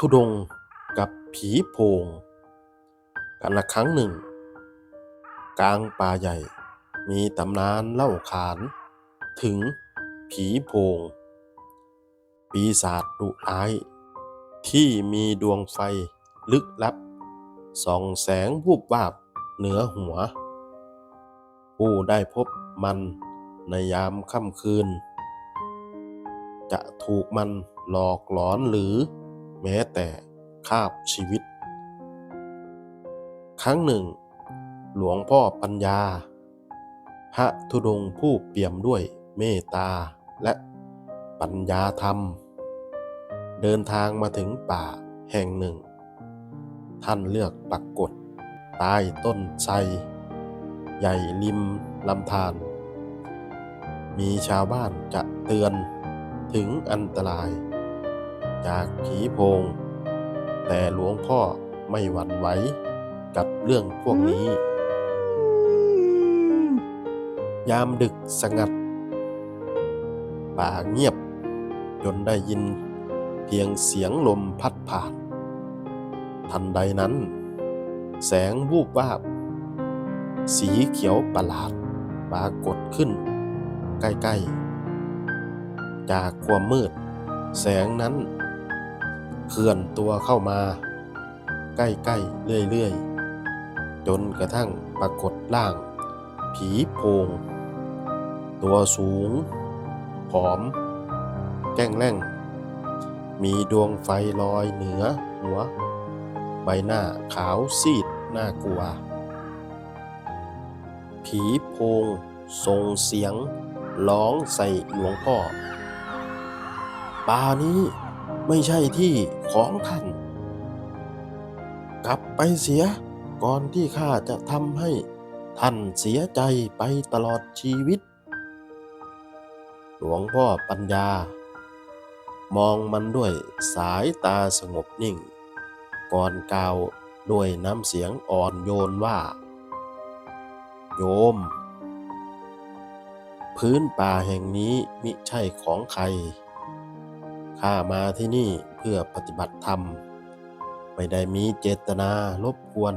ธุดงกับผีโพง กันละครั้งหนึ่ง กลางป่าใหญ่ มีตำนานเล่าขาน ถึงผีโพง ปีศาจดุร้าย ที่มีดวงไฟลึกลับ ส่องแสงวูบวาบเหนือหัว ผู้ได้พบมันในยามค่ำคืน จะถูกมันหลอกหลอนหรือ แม้แต่คาบชีวิต ครั้งหนึ่ง หลวงพ่อปัญญา พระธุดงค์ผู้เปี่ยมด้วยเมตตาและปัญญาธรรม เดินทางมาถึงป่าแห่งหนึ่ง ท่านเลือกปักกฏใต้ต้นไทรใหญ่ริมลำธารมีชาวบ้านจะเตือนถึงอันตราย จากผีโพง แต่หลวงพ่อไม่หวั่นไหวกับเรื่องพวกนี้ ยามดึกสงัด ป่าเงียบ จนได้ยินเพียงเสียงลมพัดผ่าน ทันใดนั้น แสงวูบวาบ สีเขียวประหลาดปรากฏขึ้น ใกล้ ๆ จากความมืด แสงนั้น เคลื่อนตัวเข้ามา ใกล้ๆเรื่อยๆ จนกระทั่งปรากฏร่าง ผีโพง ตัวสูง ผอม แกล้งแร่ง มีดวงไฟลอยเหนือหัว ใบหน้าขาวซีดน่ากลัว ผีโพงส่งเสียงร้องใส่หลวงพ่อป่านี้ ไม่ใช่ที่ของท่าน กลับไปเสียก่อนที่ข้าจะทำให้ท่านเสียใจไปตลอดชีวิต หลวงพ่อปัญญา มองมันด้วยสายตาสงบนิ่ง ก่อนกล่าวด้วยน้ำเสียงอ่อนโยนว่า โยม พื้นป่าแห่งนี้มิใช่ของใคร ข้ามาที่นี่เพื่อปฏิบัติธรรม ไม่ได้มีเจตนารบกวน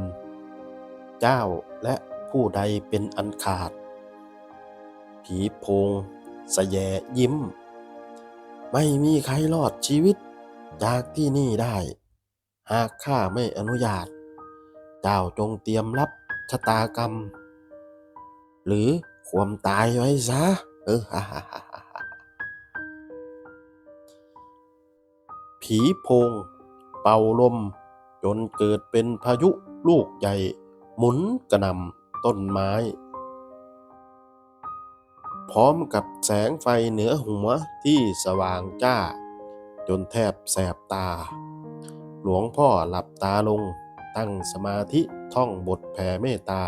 เจ้าและผู้ใดเป็นอันขาด ผีโพงสแยยิ้ม ไม่มีใครรอดชีวิตจากที่นี่ได้ หากข้าไม่อนุญาต เจ้าจงเตรียมรับชะตากรรม หรือความตายไว้ซะเออฮ่าฮ่า ผีโพง เป่าลม จนเกิดเป็นพายุลูกใหญ่ หมุนกระนำต้นไม้ พร้อมกับแสงไฟเหนือหัวที่สว่างจ้า จนแทบแสบตา หลวงพ่อหลับตาลงตั้งสมาธิท่องบทแผ่เมตตา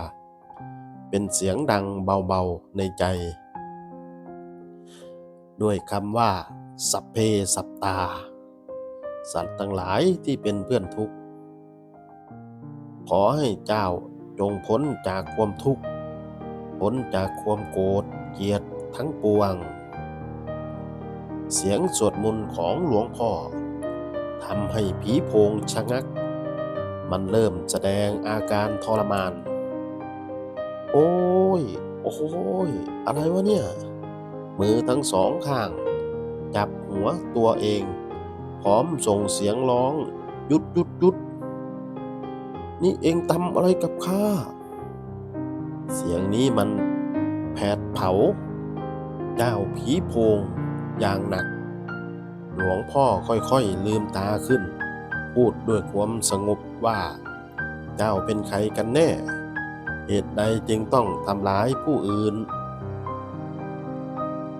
เป็นเสียงดังเบาๆในใจ ด้วยคำว่า สัพเพสัตตา สัตว์ทั้งหลายที่เป็นเพื่อนทุกข์ ขอให้เจ้าจงพ้นจากความทุกข์ พ้นจากความโกรธเกลียดทั้งปวง เสียงสวดมนต์ของหลวงพ่อทำให้ผีโพงชะงัก มันเริ่มแสดงอาการทรมาน โอ้ย โอ้ย อะไรวะเนี่ย มือทั้งสองข้าง จับหัวตัวเอง พร้อมส่งเสียงร้อง หยุดหยุดหยุดนี่เองทำอะไรกับข้า เสียงนี้มันแผดเผาเจ้าผีโพงอย่างหนัก หลวงพ่อค่อยๆลืมตาขึ้น พูดด้วยความสงบว่า เจ้าเป็นใครกันแน่ เหตุใดจึงต้องทำร้ายผู้อื่น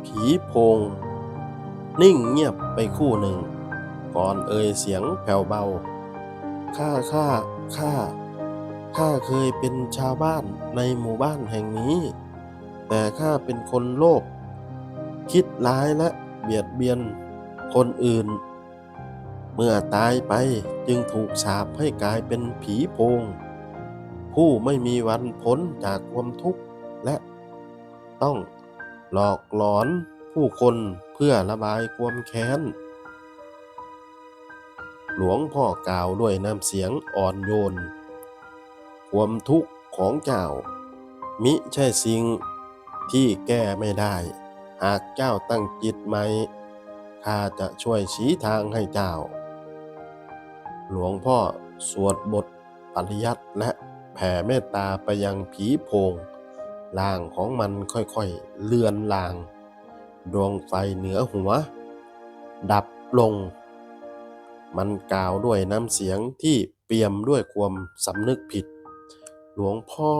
ผีโพง นิ่งเงียบไปคู่หนึ่ง ก่อนเอ่ยเสียงแผ่วเบา ข้าข้าข้า ข้าเคยเป็นชาวบ้านในหมู่บ้านแห่งนี้ แต่ข้าเป็นคนโลภ คิดร้ายและเบียดเบียนคนอื่น เมื่อตายไปจึงถูกสาปให้กลายเป็นผีโพง ผู้ไม่มีวันพ้นจากความทุกข์และต้องหลอกหลอนผู้คนเพื่อระบายความแค้น หลวงพ่อกล่าวด้วยน้ำเสียงอ่อนโยน ความทุกข์ของเจ้า มิใช่สิ่งที่แก้ไม่ได้ หากเจ้าตั้งจิตไหมข้าจะช่วยชี้ทางให้เจ้า หลวงพ่อสวดบทปริยัติและแผ่เมตตาไปยังผีโพงร่างของมันค่อยๆเลือนลาง ดวงไฟเหนือหัว ดับลง มันกล่าวด้วยน้ำเสียงที่เปี่ยมด้วยความสำนึกผิด หลวงพ่อ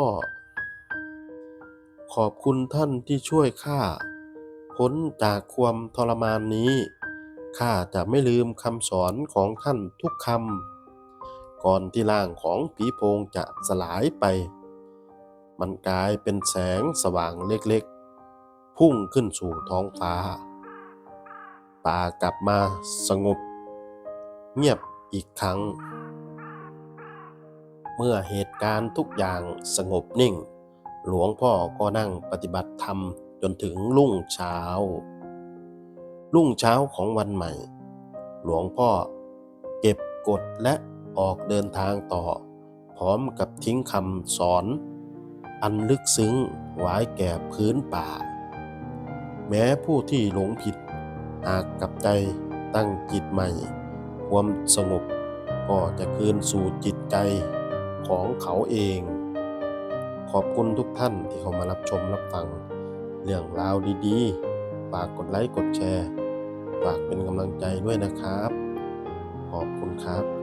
ขอบคุณท่านที่ช่วยข้าพ้นจากความทรมานนี้ข้าจะไม่ลืมคำสอนของท่านทุกคำก่อนที่ร่างของผีโพงจะสลายไป มันกลายเป็นแสงสว่างเล็กๆ พุ่งขึ้นสู่ท้องฟ้า ป่ากลับมาสงบ เงียบอีกครั้ง เมื่อเหตุการณ์ทุกอย่างสงบนิ่ง หลวงพ่อก็นั่งปฏิบัติธรรมจนถึงรุ่งเช้า รุ่งเช้าของวันใหม่ หลวงพ่อเก็บกฎและออกเดินทางต่อ พร้อมกับทิ้งคำสอน อันลึกซึ้งไว้แก่พื้นป่า แม้ผู้ที่หลงผิดหากกลับใจตั้งจิตใหม่ ความสงบก็จะคืนสู่จิตใจของเขาเอง ขอบคุณทุกท่านที่เข้ามารับชมรับฟัง เรื่องราวดีๆ ฝากกดไลค์กดแชร์ ฝากเป็นกำลังใจด้วยนะครับ ขอบคุณครับ